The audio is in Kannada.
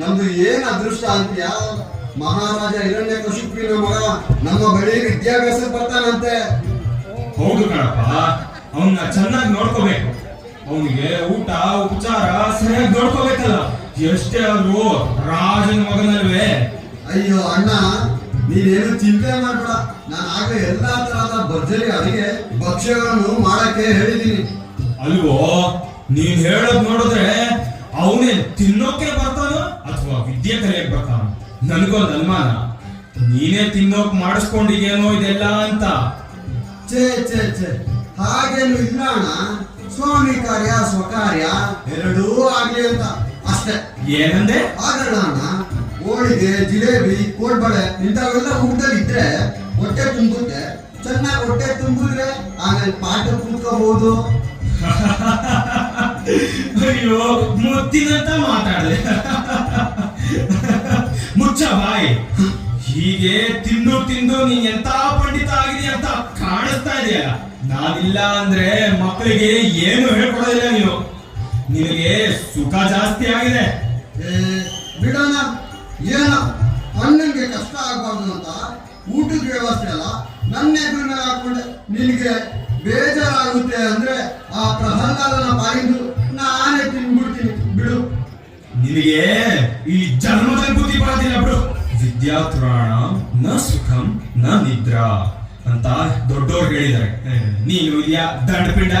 ನಮ್ದು ಏನ್ ಅದೃಷ್ಟ ಅಂತೀಯ? ಮಹಾರಾಜ ಹಿರಣ್ಯ ಕಶುಪಿನ ಮಗ ನಮ್ಮ ಬಳಿ ವಿದ್ಯಾಭ್ಯಾಸ ಬರ್ತಾನಂತೆ ಹೌದು ಕಣಪ್ಪ. ಅವನ್ನ ಚೆನ್ನಾಗಿ ನೋಡ್ಕೋಬೇಕು. ಅವನಿಗೆ ಊಟ ಉಪಚಾರ ಸರಿಯಾಗಿ ನೋಡ್ಕೋಬೇಕಲ್ಲ. ಎಷ್ಟೇ ಆದ್ರೂ ರಾಜನ ಮಗನಲ್ವೇ. ಅಯ್ಯೋ ಅಣ್ಣ ನೀನೇನು ಚಿಂತೆ ಮಾಡ್ಬೇಡ. ನಾನು ಆಗ ಎಲ್ಲಾ ತರಹದ ಭರ್ಜರಿ ಅಡಿಗೆ ಭಕ್ಷ್ಯಗಳನ್ನು ಮಾಡಕ್ಕೆ ಹೇಳಿದೀನಿ. ಅಲ್ವೋ ನೀನ್ ಹೇಳೋದ್ ನೋಡಿದ್ರೆ ಅವನೇ ತಿನ್ನೋಕೆ ಬರ್ತಾನೋ ವಿದ್ಯೆ ಕಲಿಯಕ್ ಬರ್ತಾನ ನನಗೊಂದು ಅನುಮಾನ. ನೀನೇ ತಿನ್ನೋಕ್ ಮಾಡಿಸ್ಕೊಂಡಿದ್ಯೇನೋ ಇದೆಲ್ಲ ಅಂತ. ಛೇ ಛೇ ಛೇ. ಹಾಗೇನು ಇಲ್ಲ ಅಣ್ಣ. ಸ್ವಾಮಿ ಕಾರ್ಯ ಸ್ವಕಾರ್ಯ ಎರಡೂ ಆಗ್ಲಿ ಅಂತ. ಅಷ್ಟೇ. ಏನಂದೆ? ಆಗಲ್ಲ ಅಣ್ಣ. ಹೋಳಿಗೆ ಜಿಲೇಬಿ ಕೋಡ್ಬಳೆ ಇಂಥವೆಲ್ಲ ಊಟದಲ್ಲಿ ಇದ್ರೆ ಹೊಟ್ಟೆ ತುಂಬುತ್ತೆ ಚೆನ್ನಾಗಿ ಹೊಟ್ಟೆ ತುಂಬಿದ್ರೆ ಆಮೇಲೆ ಪಾಠ ಕುತ್ಕೋಬಹುದು ಅಯ್ಯೋ ಮುತ್ತಿನಂತ ಮಾತಾಡ್ದೆ. ಮುಚ್ಚ ಬಾಯಿ. ಹೀಗೆ ತಿಂದು ತಿಂದು ನೀ ಎಂತ ಪಂಡಿತ ಆಗಿದೆ ಅಂತ ಕಾಣಿಸ್ತಾ ಇದೆಯಾ? ನಾನಿಲ್ಲ ಅಂದ್ರೆ ಮಕ್ಕಳಿಗೆ ಏನು ಹೇಳ್ಕೊಡೋದಿಲ್ಲ ನೀನು. ನಿನಗೆ ಸುಖ ಜಾಸ್ತಿ ಆಗಿದೆ. ಬಿಡೋಣ. ಏನೋ? ಅಣ್ಣಂಗೆ ಕಷ್ಟ ಆಗ್ಬಾರ್ದು ಅಂತ ಊಟದ ವ್ಯವಸ್ಥೆ ಅಲ್ಲ. ನನ್ನ ಎದುರು ಹಾಕೊಂಡೆ ನಿನಗೆ ಬೇಜಾರಾಗುತ್ತೆ ಅಂದ್ರೆ ಆ ಪ್ರಹ್ಲಾದನ ಬಾಯಿಂದು ನಾನೇ ಬಿಡು ನಿನಗೆ ಈ ಜನ್ಮದಲ್ಲಿ ಬುದ್ಧಿ ಬರೋದಿಲ್ಲ ಬಿಡು. ವಿದ್ಯಾತುರಾಣ, ನ ಸುಖಂ, ನ ನಿದ್ರಾ ಅಂತ ದೊಡ್ಡವ್ರು ಹೇಳಿದ್ದಾರೆ. ನೀನು ಯಾ ದಂಡಪಿಂಡ?